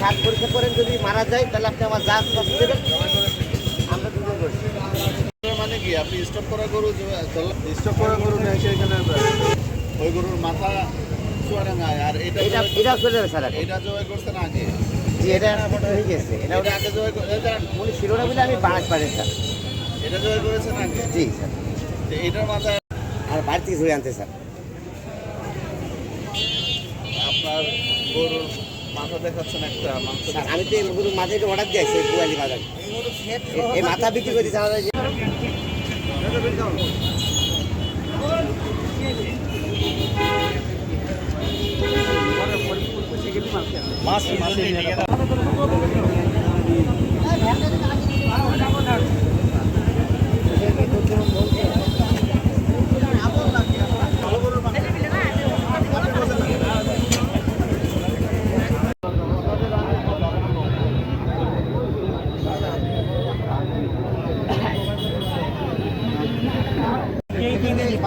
সাত পরীক্ষা করেন যদি মারা যায় তাহলে আপনি আমার জাহাজ কষ্ট দেবেন আমরা দুজন করছি মানে কি? আপনি স্টক করা গরু স্টক করা গরু নিয়ে এসে এখানে ওই গরুর মাথা চুয়াডাঙ্গায় আর এটা এটা এটা চলে যাবে স্যার এটা জবাই করছেন আগে। জি এটা হয়ে গেছে। এটা এটা আগে জবাই করে উনি ছিল না বলে আমি বাঁশ পারেন স্যার। এটা জবাই করেছেন আগে? জি স্যার। এটার মাথায় আর বাড়ি থেকে ধরে আনতে স্যার। আপনার গরুর মাথা দেখাচ্ছেন একটা মাংস আমি তো এই গরুর মাথায় একটু অর্ডার দিয়েছি বুয়ালি বাজার। এই মাথা বিক্রি করে দিচ্ছি মাছ যে-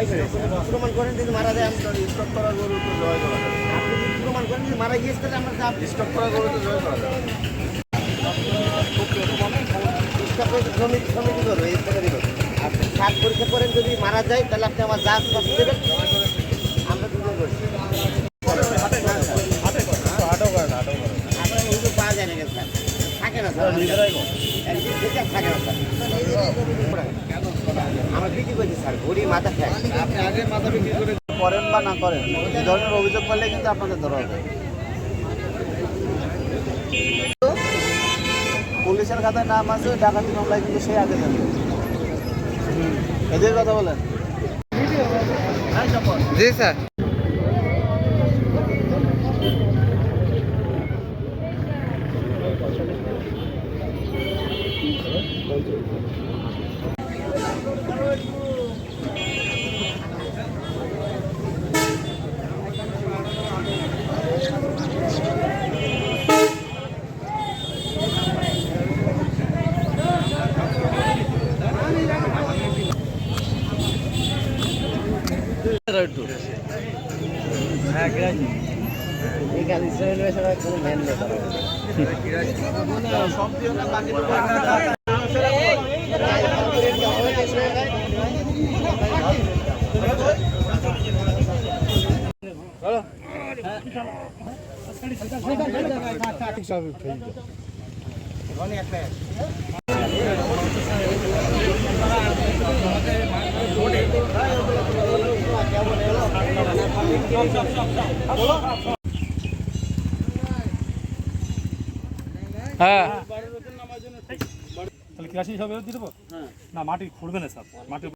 জবাই করে। প্রমাণ করেন যদি মারা যায় স্টক করা গরু তো জবাই করা আপনি যদি প্রমাণ করেন যদি মারা গিয়েছে তাহলে আমরা যা স্টক করা গরু তো জবাই করা যাবে। করব? আপনি সাত পরীক্ষা করেন যদি মারা যায় তাহলে আপনি আমার জাহাজ কষ্ট দেবেন আমরা দুজন করেন আপনার পাওয়া যায় না থাকে না স্যার থাকে না স্যার আমরা স্যার ঘড়ি মাথা আপনি আগে মাথা বিক্রি করে করেন বা না করেন এই ধরনের অভিযোগ করলে কিন্তু আপনাদের ধরা হবে পুলিশের খাতায় নাম আছে, ডাকাতি মামলায় কিন্তু সেই আগে যাবে। এদের কথা বলেন। জি, স্যার। এখানে ইসরায়েল কোনো ম্যান নেই হ্যাঁ। তাহলে কেরাসিন সব দিয়ে দেবো না মাটি খুঁড়বে না স্যার। মাটি